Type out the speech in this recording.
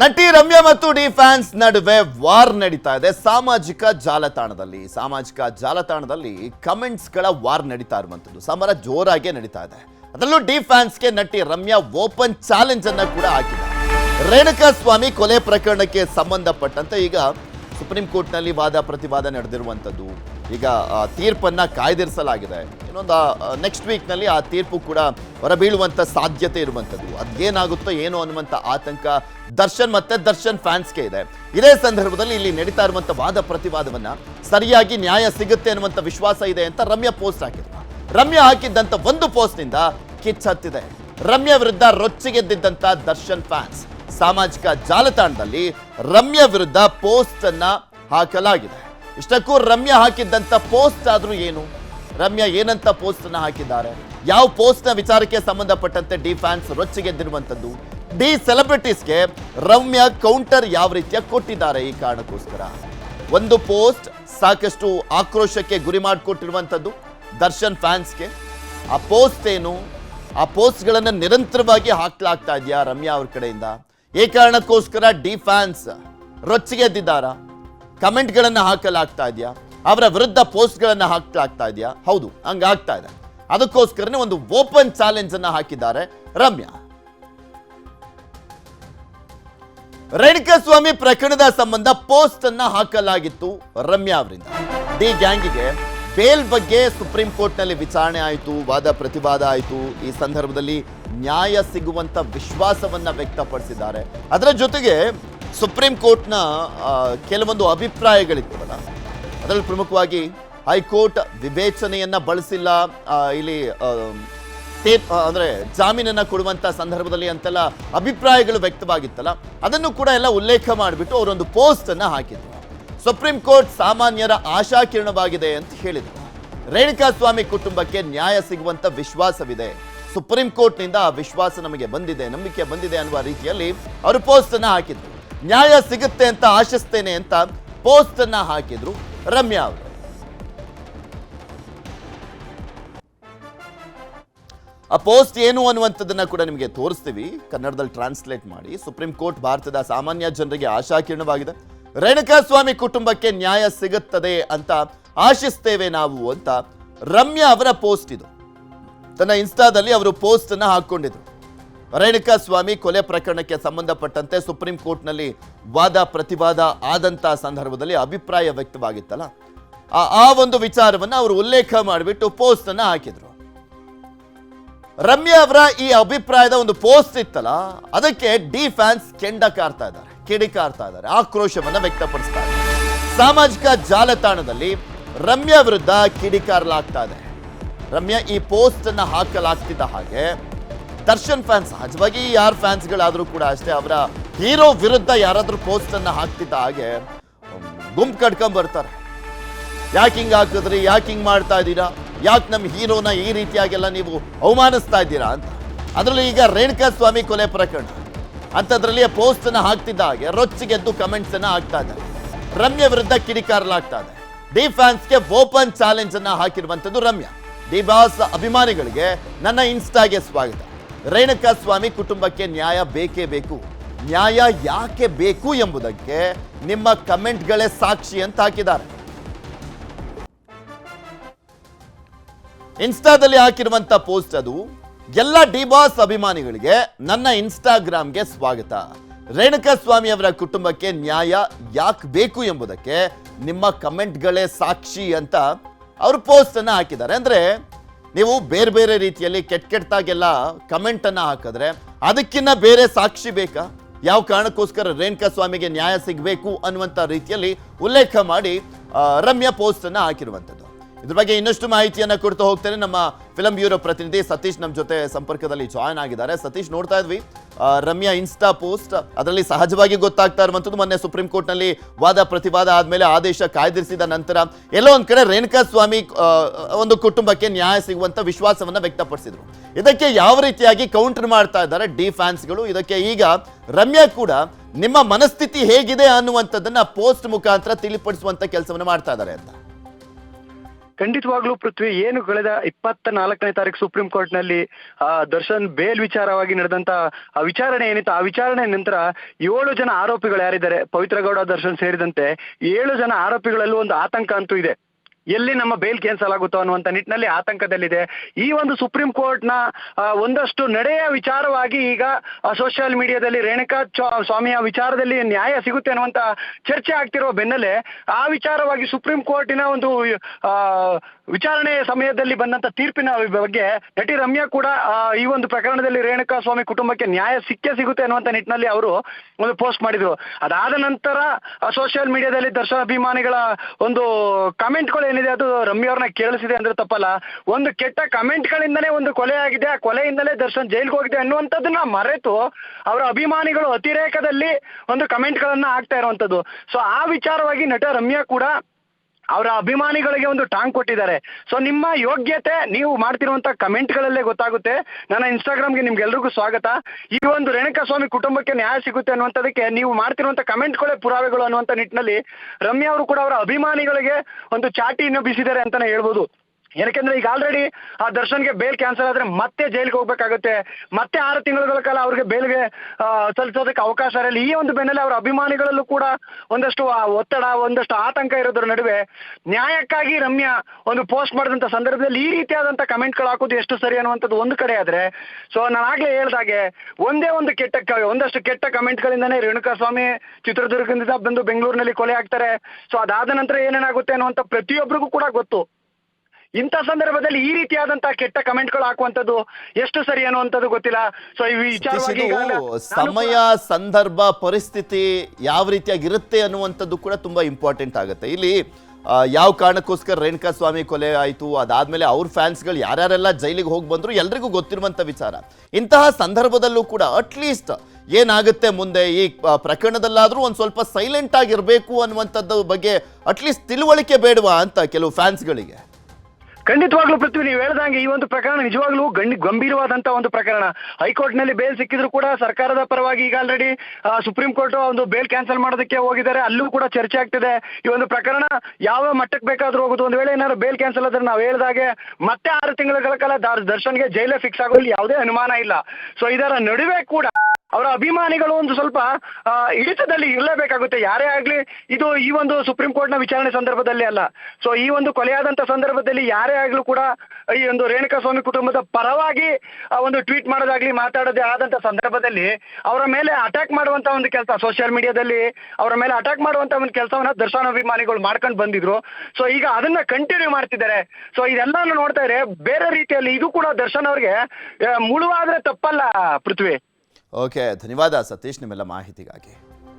ನಟಿ ರಮ್ಯಾ ಮತ್ತು D fans ನಡುವೆ ವಾರ್ ನಡೀತಾ ಇದೆ. ಸಾಮಾಜಿಕ ಜಾಲತಾಣದಲ್ಲಿ ಸಾಮಾಜಿಕ ಜಾಲತಾಣದಲ್ಲಿ ಕಮೆಂಟ್ಸ್ಗಳ ವಾರ್ ನಡೀತಾ ಇರುವಂಥದ್ದು. ಸಮರ ಜೋರಾಗಿ ನಡೀತಾ ಇದೆ. ಅದರಲ್ಲೂ ಡಿ ಫ್ಯಾನ್ಸ್ಗೆ ನಟಿ ರಮ್ಯಾ ಓಪನ್ ಚಾಲೆಂಜ್ ಅನ್ನ ಕೂಡ ಹಾಕಿದ್ದಾರೆ. ರೇಣುಕಾ ಸ್ವಾಮಿ ಕೊಲೆ ಪ್ರಕರಣಕ್ಕೆ ಸಂಬಂಧಪಟ್ಟಂತೆ ಈಗ ಸುಪ್ರೀಂ ಕೋರ್ಟ್ನಲ್ಲಿ ವಾದ ಪ್ರತಿವಾದ ನಡೆದಿರುವಂಥದ್ದು. ಈಗ ತೀರ್ಪನ್ನು ಕಾಯ್ದಿರಿಸಲಾಗಿದೆ. ಇನ್ನೊಂದು ನೆಕ್ಸ್ಟ್ ವೀಕ್ನಲ್ಲಿ ಆ ತೀರ್ಪು ಕೂಡ ಹೊರಬೀಳುವಂಥ ಸಾಧ್ಯತೆ ಇರುವಂಥದ್ದು. ಅದೇನಾಗುತ್ತೋ ಏನೋ ಅನ್ನುವಂಥ ಆತಂಕ ದರ್ಶನ್ ಮತ್ತೆ ದರ್ಶನ್ ಫ್ಯಾನ್ಸ್ಗೆ ಇದೆ. ಇದೇ ಸಂದರ್ಭದಲ್ಲಿ ಇಲ್ಲಿ ನಡೀತಾ ಇರುವಂಥ ವಾದ ಪ್ರತಿವಾದವನ್ನ ಸರಿಯಾಗಿ ನ್ಯಾಯ ಸಿಗುತ್ತೆ ಅನ್ನುವಂಥ ವಿಶ್ವಾಸ ಇದೆ ಅಂತ ರಮ್ಯಾ ಪೋಸ್ಟ್ ಹಾಕಿದ್ರು. ರಮ್ಯಾ ಹಾಕಿದ್ದಂಥ ಒಂದು ಪೋಸ್ಟ್ನಿಂದ ಕಿಚ್ಚ ಹತ್ತಿದೆ ರಮ್ಯಾ ವಿರುದ್ಧ ರೊಚ್ಚಿಗೆದ್ದಿದ್ದಂಥ ದರ್ಶನ್ ಫ್ಯಾನ್ಸ್. ಸಾಮಾಜಿಕ ಜಾಲತಾಣದಲ್ಲಿ ರಮ್ಯಾ ವಿರುದ್ಧ ಪೋಸ್ಟ್ ಅನ್ನ ಹಾಕಲಾಗಿದೆ. ಇಷ್ಟಕ್ಕೂ ರಮ್ಯಾ ಹಾಕಿದ್ದಂಥ ಪೋಸ್ಟ್ ಆದರೂ ಏನು? ರಮ್ಯಾ ಏನಂತ ಪೋಸ್ಟ್ ಅನ್ನ ಹಾಕಿದ್ದಾರೆ? ಯಾವ ಪೋಸ್ಟ್ನ ವಿಚಾರಕ್ಕೆ ಸಂಬಂಧಪಟ್ಟಂತೆ ಡಿ ಫ್ಯಾನ್ಸ್ ರೊಚ್ಚಿಗೆದ್ದಿರುವಂಥದ್ದು ಡಿ ಸೆಲೆಬ್ರಿಟೀಸ್ಗೆ ರಮ್ಯಾ ಕೌಂಟರ್ ಯಾವ ರೀತಿಯ ಕೊಟ್ಟಿದ್ದಾರೆ ಈ ಕಾರಣಕ್ಕೋಸ್ಕರ? ಒಂದು ಪೋಸ್ಟ್ ಸಾಕಷ್ಟು ಆಕ್ರೋಶಕ್ಕೆ ಗುರಿ ಮಾಡಿಕೊಟ್ಟಿರುವಂಥದ್ದು ದರ್ಶನ್ ಫ್ಯಾನ್ಸ್ಗೆ ಆ ಪೋಸ್ಟ್ ಏನು? ಆ ಪೋಸ್ಟ್ಗಳನ್ನು ನಿರಂತರವಾಗಿ ಹಾಕ್ಲಾಗ್ತಾ ಇದೆಯಾ ರಮ್ಯಾ ಅವ್ರ ಕಡೆಯಿಂದ? ಈ ಕಾರಣಕ್ಕೋಸ್ಕರ ಡಿ ಫ್ಯಾನ್ಸ್ ರೊಚ್ಚಿಗೆದ್ದಿದ್ದಾರಾ ಕಮೆಂಟ್ಗಳನ್ನು ಹಾಕಲಾಗ್ತಾ ಇದೆಯಾ? ಅವರ ವಿರುದ್ಧ ಪೋಸ್ಟ್ಗಳನ್ನು ಹಾಕಲಾಗ್ತಾ ಇದೆಯಾ? ಹೌದು ಹಂಗಾಗ್ತಾ ಇದೆ. ಅದಕ್ಕೋಸ್ಕರನೇ ಒಂದು ಓಪನ್ ಚಾಲೆಂಜ್ ಅನ್ನ ಹಾಕಿದ್ದಾರೆ ರಮ್ಯಾ. ರೇಣುಕಾ ಸ್ವಾಮಿ ಪ್ರಕರಣದ ಸಂಬಂಧ ಪೋಸ್ಟ್ ಅನ್ನ ಹಾಕಲಾಗಿತ್ತು ರಮ್ಯಾ ಅವರಿಂದ. ಡಿ ಗ್ಯಾಂಗಿಗೆ ಬೇಲ್ ಬಗ್ಗೆ ಸುಪ್ರೀಂ ಕೋರ್ಟ್ನಲ್ಲಿ ವಿಚಾರಣೆ ಆಯಿತು ವಾದ ಪ್ರತಿವಾದ ಆಯಿತು. ಈ ಸಂದರ್ಭದಲ್ಲಿ ನ್ಯಾಯ ಸಿಗುವಂತ ವಿಶ್ವಾಸವನ್ನ ವ್ಯಕ್ತಪಡಿಸಿದ್ದಾರೆ. ಅದರ ಜೊತೆಗೆ ಸುಪ್ರೀಂ ಕೋರ್ಟ್ನ ಕೆಲವೊಂದು ಅಭಿಪ್ರಾಯಗಳಿತ್ತವಲ್ಲ ಅದರಲ್ಲಿ ಪ್ರಮುಖವಾಗಿ ಹೈಕೋರ್ಟ್ ವಿವೇಚನೆಯನ್ನ ಬಳಸಿಲ್ಲ. ಇಲ್ಲಿ ಆ, ಅಂದ್ರೆ ಜಾಮೀನನ್ನ ಕೊಡುವಂತ ಸಂದರ್ಭದಲ್ಲಿ ಅಂತೆಲ್ಲ ಅಭಿಪ್ರಾಯಗಳು ವ್ಯಕ್ತವಾಗಿತ್ತಲ್ಲ ಅದನ್ನು ಕೂಡ ಎಲ್ಲ ಉಲ್ಲೇಖ ಮಾಡಿಬಿಟ್ಟು ಅವರೊಂದು ಪೋಸ್ಟ್ ಅನ್ನ ಹಾಕಿದ್ರು. ಸುಪ್ರೀಂ ಕೋರ್ಟ್ ಸಾಮಾನ್ಯರ ಆಶಾಕಿರಣವಾಗಿದೆ ಅಂತ ಹೇಳಿದರು. ರೇಣುಕಾ ಸ್ವಾಮಿ ಕುಟುಂಬಕ್ಕೆ ನ್ಯಾಯ ಸಿಗುವಂತ ವಿಶ್ವಾಸವಿದೆ. ಸುಪ್ರೀಂ ಕೋರ್ಟ್ನಿಂದ ಆ ವಿಶ್ವಾಸ ನಮಗೆ ಬಂದಿದೆ, ನಂಬಿಕೆ ಬಂದಿದೆ ಅನ್ನುವ ರೀತಿಯಲ್ಲಿ ಅವರು ಪೋಸ್ಟ್ ಅನ್ನ ಹಾಕಿದ್ರು. ನ್ಯಾಯ ಸಿಗುತ್ತೆ ಅಂತ ಆಶಿಸ್ತೇನೆ ಅಂತ ಪೋಸ್ಟ್ ಅನ್ನ ಹಾಕಿದ್ರು ರಮ್ಯಾ ಅವರು. ಆ ಪೋಸ್ಟ್ ಏನು ಅನ್ನುವಂಥದ್ದನ್ನ ಕೂಡ ನಿಮಗೆ ತೋರಿಸ್ತೀವಿ. ಕನ್ನಡದಲ್ಲಿ ಟ್ರಾನ್ಸ್ಲೇಟ್ ಮಾಡಿ. ಸುಪ್ರೀಂ ಕೋರ್ಟ್ ಭಾರತದ ಸಾಮಾನ್ಯ ಜನರಿಗೆ ಆಶಾಕಿರಣವಾಗಿದೆ. ರೇಣುಕಾ ಸ್ವಾಮಿ ಕುಟುಂಬಕ್ಕೆ ನ್ಯಾಯ ಸಿಗುತ್ತದೆ ಅಂತ ಆಶಿಸ್ತೇವೆ ನಾವು ಅಂತ ರಮ್ಯಾ ಅವರ ಪೋಸ್ಟ್ ಇದು. ತನ್ನ ಇನ್ಸ್ಟಾದಲ್ಲಿ ಅವರು ಪೋಸ್ಟ್ ಅನ್ನ ಹಾಕೊಂಡಿದ್ರು ರೇಣುಕಾ ಸ್ವಾಮಿ ಕೊಲೆ ಪ್ರಕರಣಕ್ಕೆ ಸಂಬಂಧಪಟ್ಟಂತೆ ಸುಪ್ರೀಂ ಕೋರ್ಟ್ನಲ್ಲಿ ವಾದ ಪ್ರತಿವಾದ ಆದಂತ ಸಂದರ್ಭದಲ್ಲಿ ಅಭಿಪ್ರಾಯ ವ್ಯಕ್ತವಾಗಿತ್ತಲ್ಲ, ಆ ಒಂದು ವಿಚಾರವನ್ನ ಅವರು ಉಲ್ಲೇಖ ಮಾಡಿಬಿಟ್ಟು ಪೋಸ್ಟ್ ಅನ್ನ ಹಾಕಿದ್ರು. ರಮ್ಯಾ ಅವರ ಈ ಅಭಿಪ್ರಾಯದ ಒಂದು ಪೋಸ್ಟ್ ಇತ್ತಲ್ಲ, ಅದಕ್ಕೆ ಡಿ ಫ್ಯಾನ್ಸ್ ಕೆಂಡ ಕಾರ್ತಾ ಇದ್ದಾರೆ ಕಿಡಿಕಾರ್ತಾ ಇದ್ದಾರೆ, ಆಕ್ರೋಶವನ್ನ ವ್ಯಕ್ತಪಡಿಸ್ತಾ ಇದ್ದಾರೆ. ಸಾಮಾಜಿಕ ಜಾಲತಾಣದಲ್ಲಿ ರಮ್ಯಾ ವಿರುದ್ಧ ಕಿಡಿಕಾರಲಾಗ್ತಾ ಇದೆ. ರಮ್ಯಾ ಈ ಪೋಸ್ಟ್ ಅನ್ನ ಹಾಕಲಾಗ್ತಿದ್ದ ಹಾಗೆ, ದರ್ಶನ್ ಫ್ಯಾನ್ಸ್ ಸಹಜವಾಗಿ ಯಾರ ಫ್ಯಾನ್ಸ್ಗಳಾದರೂ ಕೂಡ ಅಷ್ಟೇ, ಅವರ ಹೀರೋ ವಿರುದ್ಧ ಯಾರಾದರೂ ಪೋಸ್ಟ್ ಅನ್ನ ಹಾಕ್ತಿದ್ದ ಹಾಗೆ, ಗುಂಪು ಕಟ್ಕೊಂಡ್ ಬರ್ತಾರೆ. ಯಾಕೆ ಹಿಂಗೆ ಹಾಕಿದ್ರಿ, ಯಾಕೆ ಹಿಂಗೆ ಮಾಡ್ತಾ ಇದ್ದೀರಾ? ಯಾಕೆ ನಮ್ಮ ಹೀರೋನ ಈ ರೀತಿಯಾಗೆಲ್ಲ ನೀವು ಅವಮಾನಿಸ್ತಾ ಇದ್ದೀರಾ ಅಂತ? ಅದರಲ್ಲಿ ಈಗ ರೇಣುಕಾ ಸ್ವಾಮಿ ಕೊಲೆ ಪ್ರಕರಣ. ಅಂಥದ್ರಲ್ಲಿ ಪೋಸ್ಟ್ ಅನ್ನ ಹಾಕ್ತಿದ್ದ ಹಾಗೆ ರೊಚ್ಚಿಗೆದ್ದು ಕಮೆಂಟ್ಸನ್ನು ಹಾಕ್ತಾ ಇದೆ ರಮ್ಯ ವಿರುದ್ಧ ಕಿಡಿಕಾರಲಾಗ್ತಾ ಇದೆ. ಡಿ ಫ್ಯಾನ್ಸ್ಗೆ ಓಪನ್ ಚಾಲೆಂಜ್ ಅನ್ನ ಹಾಕಿರುವಂಥದ್ದು ರಮ್ಯಾ. ಡಿ ಬಾಸ್ ಅಭಿಮಾನಿಗಳಿಗೆ ನನ್ನ ಇನ್ಸ್ಟಾಗೆ ಸ್ವಾಗತ. ರೇಣುಕಾ ಸ್ವಾಮಿ ಕುಟುಂಬಕ್ಕೆ ನ್ಯಾಯ ಬೇಕೇ ಬೇಕು. ನ್ಯಾಯ ಯಾಕೆ ಬೇಕು ಎಂಬುದಕ್ಕೆ ನಿಮ್ಮ ಕಮೆಂಟ್ಗಳೇ ಸಾಕ್ಷಿ ಅಂತ ಹಾಕಿದ್ದಾರೆ. ಇನ್ಸ್ಟಾದಲ್ಲಿ ಹಾಕಿರುವಂತ ಪೋಸ್ಟ್ ಅದು, ಎಲ್ಲ ಡಿ ಬಾಸ್ ಅಭಿಮಾನಿಗಳಿಗೆ ನನ್ನ ಇನ್ಸ್ಟಾಗ್ರಾಮ್ಗೆ ಸ್ವಾಗತ. ರೇಣುಕಾ ಸ್ವಾಮಿ ಅವರ ಕುಟುಂಬಕ್ಕೆ ನ್ಯಾಯ ಯಾಕೆ ಬೇಕು ಎಂಬುದಕ್ಕೆ ನಿಮ್ಮ ಕಮೆಂಟ್ಗಳೇ ಸಾಕ್ಷಿ ಅಂತ ಅವರು ಪೋಸ್ಟ್ ಅನ್ನ ಹಾಕಿದ್ದಾರೆ. ಅಂದ್ರೆ ನೀವು ಬೇರೆ ಬೇರೆ ರೀತಿಯಲ್ಲಿ ಕೆಟ್ಟ ಕೆಟ್ಟದಾಗೆಲ್ಲ ಕಮೆಂಟ್ ಅನ್ನ ಹಾಕಿದ್ರೆ ಅದಕ್ಕಿನ್ನ ಬೇರೆ ಸಾಕ್ಷಿ ಬೇಕಾ? ಯಾವ ಕಾರಣಕ್ಕೋಸ್ಕರ ರೇಣುಕಾ ಸ್ವಾಮಿಗೆ ನ್ಯಾಯ ಸಿಗಬೇಕು ಅನ್ನುವಂಥ ರೀತಿಯಲ್ಲಿ ಉಲ್ಲೇಖ ಮಾಡಿ ರಮ್ಯ ಪೋಸ್ಟ್ ಅನ್ನ ಹಾಕಿರುವಂಥದ್ದು. ಇದ್ರ ಬಗ್ಗೆ ಇನ್ನಷ್ಟು ಮಾಹಿತಿಯನ್ನ ಕೊಡ್ತಾ ಹೋಗ್ತೇನೆ. ನಮ್ಮ ಫಿಲಂ ಬ್ಯೂರೋ ಪ್ರತಿನಿಧಿ ಸತೀಶ್ ನಮ್ಮ ಜೊತೆ ಸಂಪರ್ಕದಲ್ಲಿ ಜಾಯ್ನ್ ಆಗಿದ್ದಾರೆ. ಸತೀಶ್, ನೋಡ್ತಾ ಇದ್ವಿ. ರಮ್ಯಾ ಇನ್ಸ್ಟಾ ಪೋಸ್ಟ್ ಅದರಲ್ಲಿ ಸಹಜವಾಗಿ ಗೊತ್ತಾಗ್ತಾ ಇರುವಂಥದ್ದು. ಮೊನ್ನೆ ಸುಪ್ರೀಂ ಕೋರ್ಟ್ನಲ್ಲಿ ವಾದ ಪ್ರತಿವಾದ ಆದ್ಮೇಲೆ ಆದೇಶ ಕಾಯ್ದಿರಿಸಿದ ನಂತರ ಎಲ್ಲೋ ಒಂದ್ ಕಡೆ ರೇಣುಕಾ ಸ್ವಾಮಿ ಒಂದು ಕುಟುಂಬಕ್ಕೆ ನ್ಯಾಯ ಸಿಗುವಂತ ವಿಶ್ವಾಸವನ್ನ ವ್ಯಕ್ತಪಡಿಸಿದ್ರು. ಇದಕ್ಕೆ ಯಾವ ರೀತಿಯಾಗಿ ಕೌಂಟರ್ ಮಾಡ್ತಾ ಇದ್ದಾರೆ ಡಿ ಫ್ಯಾನ್ಸ್ಗಳು ಇದಕ್ಕೆ ಈಗ ರಮ್ಯಾ ಕೂಡ ನಿಮ್ಮ ಮನಸ್ಥಿತಿ ಹೇಗಿದೆ ಅನ್ನುವಂಥದ್ದನ್ನ ಪೋಸ್ಟ್ ಮುಖಾಂತರ ತಿಳಿಪಡಿಸುವಂತ ಕೆಲಸವನ್ನು ಮಾಡ್ತಾ ಇದ್ದಾರೆ ಅಂತ. ಖಂಡಿತವಾಗ್ಲೂ ಪೃಥ್ವಿ ಏನು ಕಳೆದ ಇಪ್ಪತ್ತ ನಾಲ್ಕನೇ ತಾರೀಕು ಸುಪ್ರೀಂ ಕೋರ್ಟ್ನಲ್ಲಿ ಆ, ದರ್ಶನ್ ಬೇಲ್ ವಿಚಾರವಾಗಿ ನಡೆದಂತ ಆ ವಿಚಾರಣೆ ಏನಿತ್ತು ಆ ವಿಚಾರಣೆ ನಂತರ ಏಳು ಜನ ಆರೋಪಿಗಳು ಯಾರಿದ್ದಾರೆ? ಪವಿತ್ರ ಗೌಡ ದರ್ಶನ್ ಸೇರಿದಂತೆ ಏಳು ಜನ ಆರೋಪಿಗಳಲ್ಲೂ ಒಂದು ಆತಂಕ ಅಂತೂ ಇದೆ. ಎಲ್ಲಿ ನಮ್ಮ ಬೇಲ್ ಕ್ಯಾನ್ಸಲ್ ಆಗುತ್ತೋ ಅನ್ನುವಂಥ ನಿಟ್ಟಿನಲ್ಲಿ ಆತಂಕದಲ್ಲಿದೆ. ಈ ಒಂದು ಸುಪ್ರೀಂ ಕೋರ್ಟ್ನ ಒಂದಷ್ಟು ನಡೆಯ ವಿಚಾರವಾಗಿ ಈಗ ಸೋಷಿಯಲ್ ಮೀಡಿಯಾದಲ್ಲಿ ರೇಣುಕಾ ಸ್ವಾಮಿಯ ವಿಚಾರದಲ್ಲಿ ನ್ಯಾಯ ಸಿಗುತ್ತೆ ಅನ್ನುವಂತ ಚರ್ಚೆ ಆಗ್ತಿರುವ ಬೆನ್ನಲ್ಲೇ, ಆ ವಿಚಾರವಾಗಿ ಸುಪ್ರೀಂ ಕೋರ್ಟಿನ ಒಂದು ವಿಚಾರಣೆ ಸಮಯದಲ್ಲಿ ಬಂದಂತ ತೀರ್ಪಿನ ಬಗ್ಗೆ ನಟಿ ರಮ್ಯಾ ಕೂಡ ಈ ಒಂದು ಪ್ರಕರಣದಲ್ಲಿ ರೇಣುಕಾ ಸ್ವಾಮಿ ಕುಟುಂಬಕ್ಕೆ ನ್ಯಾಯ ಸಿಕ್ಕೇ ಸಿಗುತ್ತೆ ಅನ್ನುವಂತ ನಿಟ್ಟಿನಲ್ಲಿ ಅವರು ಒಂದು ಪೋಸ್ಟ್ ಮಾಡಿದ್ರು. ಅದಾದ ನಂತರ ಸೋಷಿಯಲ್ ಮೀಡಿಯಾದಲ್ಲಿ ದರ್ಶನ ಅಭಿಮಾನಿಗಳ ಒಂದು ಕಮೆಂಟ್ಗಳು ಏನಿದೆ ಅದು ರಮ್ಯಾ ಅವ್ರನ್ನ ಕೇಳಿಸಿದೆ ಅಂದ್ರೆ ತಪ್ಪಲ್ಲ. ಒಂದು ಕೆಟ್ಟ ಕಮೆಂಟ್ಗಳಿಂದನೇ ಒಂದು ಕೊಲೆ ಆಗಿದೆ. ಆ ಕೊಲೆಯಿಂದಲೇ ದರ್ಶನ್ ಜೈಲ್ಗೆ ಹೋಗಿದೆ ಅನ್ನುವಂಥದ್ದನ್ನ ಮರೆತು ಅವರ ಅಭಿಮಾನಿಗಳು ಅತಿರೇಕದಲ್ಲಿ ಒಂದು ಕಮೆಂಟ್ಗಳನ್ನ ಹಾಕ್ತಾ ಇರುವಂತದ್ದು ಸೊ ಆ ವಿಚಾರವಾಗಿ ನಟ ರಮ್ಯಾ ಕೂಡ ಅವರ ಅಭಿಮಾನಿಗಳಿಗೆ ಒಂದು ಟಾಂಗ್ ಕೊಟ್ಟಿದ್ದಾರೆ. ಸೊ ನಿಮ್ಮ ಯೋಗ್ಯತೆ ನೀವು ಮಾಡ್ತಿರುವಂತ ಕಮೆಂಟ್ಗಳಲ್ಲೇ ಗೊತ್ತಾಗುತ್ತೆ. ನನ್ನ ಇನ್ಸ್ಟಾಗ್ರಾಮ್ಗೆ ನಿಮ್ಗೆಲ್ರಿಗೂ ಸ್ವಾಗತ. ಈ ಒಂದು ರೇಣುಕಾ ಸ್ವಾಮಿ ಕುಟುಂಬಕ್ಕೆ ನ್ಯಾಯ ಸಿಗುತ್ತೆ ಅನ್ನುವಂಥದಕ್ಕೆ ನೀವು ಮಾಡ್ತಿರುವಂತ ಕಮೆಂಟ್ಗಳೇ ಪುರಾವೆಗಳು ಅನ್ನುವಂಥ ನಿಟ್ಟಿನಲ್ಲಿ ರಮ್ಯಾ ಅವರು ಕೂಡ ಅವರ ಅಭಿಮಾನಿಗಳಿಗೆ ಒಂದು ಚಾಟಿಯನ್ನು ಬೀಸಿದ್ದಾರೆ ಅಂತಾನೆ ಹೇಳ್ಬೋದು. ಯಾಕೆಂದ್ರೆ ಈಗ ಆಲ್ರೆಡಿ ಆ ದರ್ಶನ್ಗೆ ಬೇಲ್ ಕ್ಯಾನ್ಸಲ್ ಆದ್ರೆ ಮತ್ತೆ ಜೈಲಿಗೆ ಹೋಗ್ಬೇಕಾಗುತ್ತೆ. ಮತ್ತೆ ಆರು ತಿಂಗಳುಗಳ ಕಾಲ ಅವ್ರಿಗೆ ಬೇಲ್ಗೆ ಸಲ್ಲಿಸೋದಕ್ಕೆ ಅವಕಾಶ ಇರಲಿ ಈ ಒಂದು ಬೆನ್ನಲ್ಲೇ ಅವರ ಅಭಿಮಾನಿಗಳಲ್ಲೂ ಕೂಡ ಒಂದಷ್ಟು ಒತ್ತಡ, ಒಂದಷ್ಟು ಆತಂಕ ಇರೋದ್ರ ನಡುವೆ ನ್ಯಾಯಕ್ಕಾಗಿ ರಮ್ಯಾ ಒಂದು ಪೋಸ್ಟ್ ಮಾಡಿದಂತ ಸಂದರ್ಭದಲ್ಲಿ ಈ ರೀತಿಯಾದಂತ ಕಮೆಂಟ್ಗಳು ಹಾಕೋದು ಎಷ್ಟು ಸರಿ ಅನ್ನುವಂಥದ್ದು ಒಂದು ಕಡೆ ಆದ್ರೆ ಸೊ ನಾನು ಆಗ್ಲೇ ಹೇಳ್ದಾಗೆ ಒಂದೇ ಒಂದು ಕೆಟ್ಟ ಒಂದಷ್ಟು ಕೆಟ್ಟ ಕಮೆಂಟ್ಗಳಿಂದನೇ ರೇಣುಕಾ ಸ್ವಾಮಿ ಚಿತ್ರದುರ್ಗದಿಂದ ಬಂದು ಬೆಂಗಳೂರಿನಲ್ಲಿ ಕೊಲೆ ಆಗ್ತಾರೆ. ಸೊ ಅದಾದ ನಂತರ ಏನೇನಾಗುತ್ತೆ ಅನ್ನುವಂಥ ಪ್ರತಿಯೊಬ್ಬರಿಗೂ ಕೂಡ ಗೊತ್ತು. ಇಂಥ ಸಂದರ್ಭದಲ್ಲಿ ಈ ರೀತಿಯಾದಂತಹ ಕೆಟ್ಟ ಕಮೆಂಟ್ಗಳು ಹಾಕುವಂಥದ್ದು ಎಷ್ಟು ಸರಿ ಅನ್ನುವಂಥದ್ದು ಗೊತ್ತಿಲ್ಲ. ಸೊ ಈ ವಿಚಾರವಾಗಿ ಇದು ಈಗಾಗಲೇ ನಾನು ಸಮಯ ಸಂದರ್ಭ ಪರಿಸ್ಥಿತಿ ಯಾವ ರೀತಿಯಾಗಿರುತ್ತೆ ಅನ್ನುವಂಥದ್ದು ಕೂಡ ತುಂಬಾ ಇಂಪಾರ್ಟೆಂಟ್ ಆಗುತ್ತೆ. ಇಲ್ಲಿ ಆ, ಯಾವ ಕಾರಣಕ್ಕೋಸ್ಕರ ರೇಣುಕಾ ಸ್ವಾಮಿ ಕೊಲೆ ಆಯಿತು ಅದಾದ್ಮೇಲೆ ಅವ್ರ ಫ್ಯಾನ್ಸ್ಗಳು ಯಾರ್ಯಾರೆಲ್ಲ ಜೈಲಿಗೆ ಹೋಗಿ ಬಂದ್ರು ಎಲ್ರಿಗೂ ಗೊತ್ತಿರುವಂಥ ವಿಚಾರ. ಇಂತಹ ಸಂದರ್ಭದಲ್ಲೂ ಕೂಡ ಅಟ್ಲೀಸ್ಟ್ ಏನಾಗುತ್ತೆ ಮುಂದೆ? ಈ ಆ, ಪ್ರಕರಣದಲ್ಲಾದ್ರೂ ಒಂದು ಸ್ವಲ್ಪ ಸೈಲೆಂಟ್ ಆಗಿರಬೇಕು ಅನ್ನುವಂಥದ್ದು ಬಗ್ಗೆ ಅಟ್ಲೀಸ್ಟ್ ತಿಳುವಳಿಕೆ ಬೇಡವಾ ಅಂತ ಕೆಲವು ಫ್ಯಾನ್ಸ್ಗಳಿಗೆ. ಖಂಡಿತವಾಗ್ಲೂ ಪೃಥ್ವಿ, ನೀವು ಹೇಳ್ದಂಗೆ ಈ ಒಂದು ಪ್ರಕರಣ ನಿಜವಾಗ್ಲೂ ಗಂಡಿ, ಗಂಭೀರವಾದಂತ ಒಂದು ಪ್ರಕರಣ. ಹೈಕೋರ್ಟ್ನಲ್ಲಿ ಬೇಲ್ ಸಿಕ್ಕಿದ್ರು ಕೂಡ ಸರ್ಕಾರದ ಪರವಾಗಿ ಈಗ ಆಲ್ರೆಡಿ ಸುಪ್ರೀಂ ಕೋರ್ಟ್ ಒಂದು ಬೇಲ್ ಕ್ಯಾನ್ಸಲ್ ಮಾಡೋದಕ್ಕೆ ಹೋಗಿದ್ದಾರೆ. ಅಲ್ಲೂ ಕೂಡ ಚರ್ಚೆ ಆಗ್ತಿದೆ. ಈ ಒಂದು ಪ್ರಕರಣ ಯಾವ ಮಟ್ಟಕ್ಕೆ ಬೇಕಾದ್ರೂ ಹೋಗುದು. ಒಂದು ವೇಳೆ ಏನಾದ್ರು ಬೇಲ್ ಕ್ಯಾನ್ಸಲ್ ಆದ್ರೆ ನಾವು ಹೇಳ್ದಾಗೆ ಮತ್ತೆ ಆರು ತಿಂಗಳ ಕಾಲ ದಾರ್- ದರ್ಶನ್ಗೆ ಜೈಲೇ ಫಿಕ್ಸ್ ಆಗೋಲ್ಲಿ ಯಾವುದೇ ಅನುಮಾನ ಇಲ್ಲ. ಸೊ ಇದರ ನಡುವೆ ಕೂಡ ಅವರ ಅಭಿಮಾನಿಗಳು ಒಂದು ಸ್ವಲ್ಪ ಹಿಡಿತದಲ್ಲಿ ಇರಲೇಬೇಕಾಗುತ್ತೆ. ಯಾರೇ ಆಗಲಿ ಇದು ಈ ಒಂದು ಸುಪ್ರೀಂ ಕೋರ್ಟ್ನ ವಿಚಾರಣೆ ಸಂದರ್ಭದಲ್ಲಿ ಅಲ್ಲ. ಸೊ ಈ ಒಂದು ಕೊಲೆಯಾದಂತ ಸಂದರ್ಭದಲ್ಲಿ ಯಾರೇ ಆಗಲೂ ಕೂಡ ಈ ಒಂದು ರೇಣುಕಾ ಸ್ವಾಮಿ ಕುಟುಂಬದ ಪರವಾಗಿ ಆ, ಒಂದು ಟ್ವೀಟ್ ಮಾಡೋದಾಗ್ಲಿ ಮಾತಾಡೋದೇ ಆದಂತ ಸಂದರ್ಭದಲ್ಲಿ ಅವರ ಮೇಲೆ ಅಟ್ಯಾಕ್ ಮಾಡುವಂತ ಒಂದು ಕೆಲಸ ಸೋಷಿಯಲ್ ಮೀಡಿಯಾದಲ್ಲಿ ಅವರ ಮೇಲೆ ಅಟ್ಯಾಕ್ ಮಾಡುವಂತ ಒಂದು ಕೆಲಸವನ್ನ ದರ್ಶನ ಅಭಿಮಾನಿಗಳು ಮಾಡ್ಕೊಂಡು ಬಂದಿದ್ರು. ಸೊ ಈಗ ಅದನ್ನ ಕಂಟಿನ್ಯೂ ಮಾಡ್ತಿದ್ದಾರೆ. ಸೊ ಇದೆಲ್ಲಾನು ನೋಡ್ತಾ ಇದ್ರೆ ಬೇರೆ ರೀತಿಯಲ್ಲಿ ಇದು ಕೂಡ ದರ್ಶನ್ ಅವ್ರಿಗೆ ಮುಳುವಾದ್ರೆ ತಪ್ಪಲ್ಲ ಪೃಥ್ವಿ. ಓಕೆ ಧನ್ಯವಾದ ಸತೀಶ್ ನಿಮ್ಮೆಲ್ಲ ಮಾಹಿತಿಗಾಗಿ.